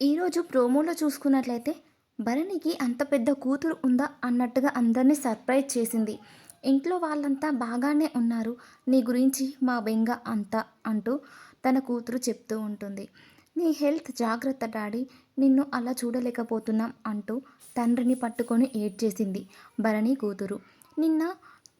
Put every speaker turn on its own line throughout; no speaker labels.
ఈరోజు ప్రోమోలో చూసుకున్నట్లయితే భరణికి అంత పెద్ద కూతురు ఉందా అన్నట్టుగా అందరినీ సర్ప్రైజ్ చేసింది. ఇంట్లో వాళ్ళంతా బాగానే ఉన్నారు. నీ గురించి మా బెంగ అంతా అంటూ తన కూతురు చెప్తూ ఉంటుంది. నీ హెల్త్ జాగ్రత్త డాడీ నిన్ను అలా చూడలేకపోతున్నాం అంటూ తండ్రిని పట్టుకొని ఏడ్ చేసింది భరణి కూతురు. నిన్న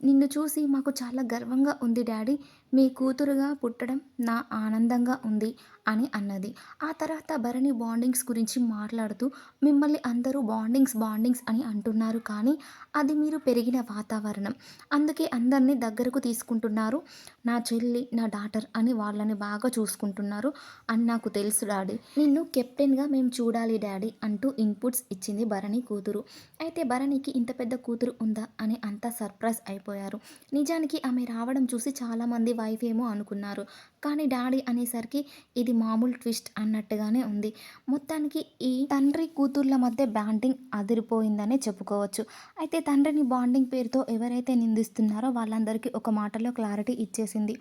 నిన్ను చూసి మాకు చాలా గర్వంగా ఉంది డాడీ. మీ కూతురుగా పుట్టడం నా ఆనందంగా ఉంది అని అన్నది. ఆ తర్వాత భరణి బాండింగ్స్ గురించి మాట్లాడుతూ మిమ్మల్ని అందరూ బాండింగ్స్ బాండింగ్స్ అని అంటున్నారు కానీ అది మీరు పెరిగిన వాతావరణం. అందుకే అందరినీ దగ్గరకు తీసుకుంటున్నారు. నా చెల్లి నా డాటర్ అని వాళ్ళని బాగా చూసుకుంటున్నారు అని నాకు తెలుసు డాడీ. నిన్ను కెప్టెన్గా మేము చూడాలి డాడీ అంటూ ఇన్పుట్స్ ఇచ్చింది భరణి కూతురు. అయితే భరణికి ఇంత పెద్ద కూతురు ఉందా? అని అంతా సర్ప్రైజ్ అయిపోయారు నిజానికి ఆమె రావడం చూసి చాలామంది వైఫ్ ఏమో అనుకున్నారు. కానీ డాడీ అనేసరికి ఇది మామూలు ట్విస్ట్ అన్నట్టుగానే ఉంది. మొత్తానికి ఈ తండ్రి కూతుర్ల మధ్య బాండింగ్ అదిరిపోయిందనే చెప్పుకోవచ్చు. అయితే తండ్రిని బాండింగ్ పేరుతో ఎవరైతే నిందిస్తున్నారో వాళ్ళందరికీ ఒక మాటలో క్లారిటీ ఇచ్చేసింది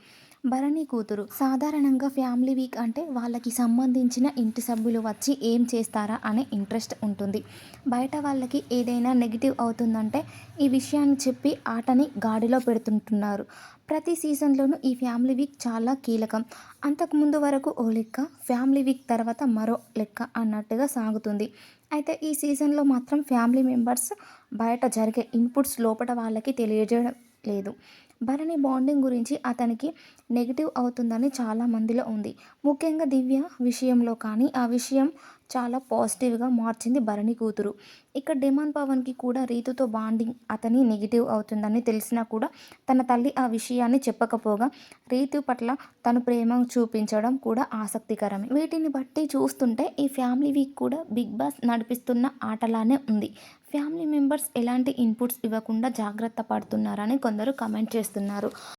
భరణి కూతురు. సాధారణంగా ఫ్యామిలీ వీక్ అంటే వాళ్ళకి సంబంధించిన ఇంటి సభ్యులు వచ్చి ఏం చేస్తారా అనే ఇంట్రెస్ట్ ఉంటుంది. బయట వాళ్ళకి ఏదైనా నెగిటివ్ అవుతుందంటే ఈ విషయాన్ని చెప్పి ఆటని గాడిలో పెడుతుంటున్నారు. ప్రతి సీజన్లోనూ ఈ ఫ్యామిలీ వీక్ చాలా కీలకం. అంతకుముందు వరకు ఓ లెక్క ఫ్యామిలీ వీక్ తర్వాత మరో లెక్క అన్నట్టుగా సాగుతుంది. అయితే ఈ సీజన్లో మాత్రం ఫ్యామిలీ మెంబర్స్ బయట జరిగే ఇన్పుట్స్ లోపల వాళ్ళకి తెలియజేయడం లేదు. భరణి బాండింగ్ గురించి అతనికి నెగిటివ్ అవుతుందని చాలా మందిలో ఉంది. ముఖ్యంగా దివ్య విషయంలో కానీ ఆ విషయం చాలా పాజిటివ్గా మార్చింది భరణి కూతురు. ఇక డిమాండ్ పవన్కి కూడా రీతుతో బాండింగ్ అతని నెగిటివ్ అవుతుందని తెలిసినా కూడా తన తల్లి ఆ విషయాన్ని చెప్పకపోగా రీతు పట్ల తను ప్రేమ చూపించడం కూడా ఆసక్తికరమే వీటిని బట్టి చూస్తుంటే ఈ ఫ్యామిలీ వీక్ కూడా బిగ్ బాస్ నడిపిస్తున్న ఆటలానే ఉంది. ఫ్యామిలీ మెంబర్స్ ఎలాంటి ఇన్పుట్స్ ఇవ్వకుండా జాగ్రత్త పడుతున్నారని కొందరు కమెంట్ చేస్తున్నారు.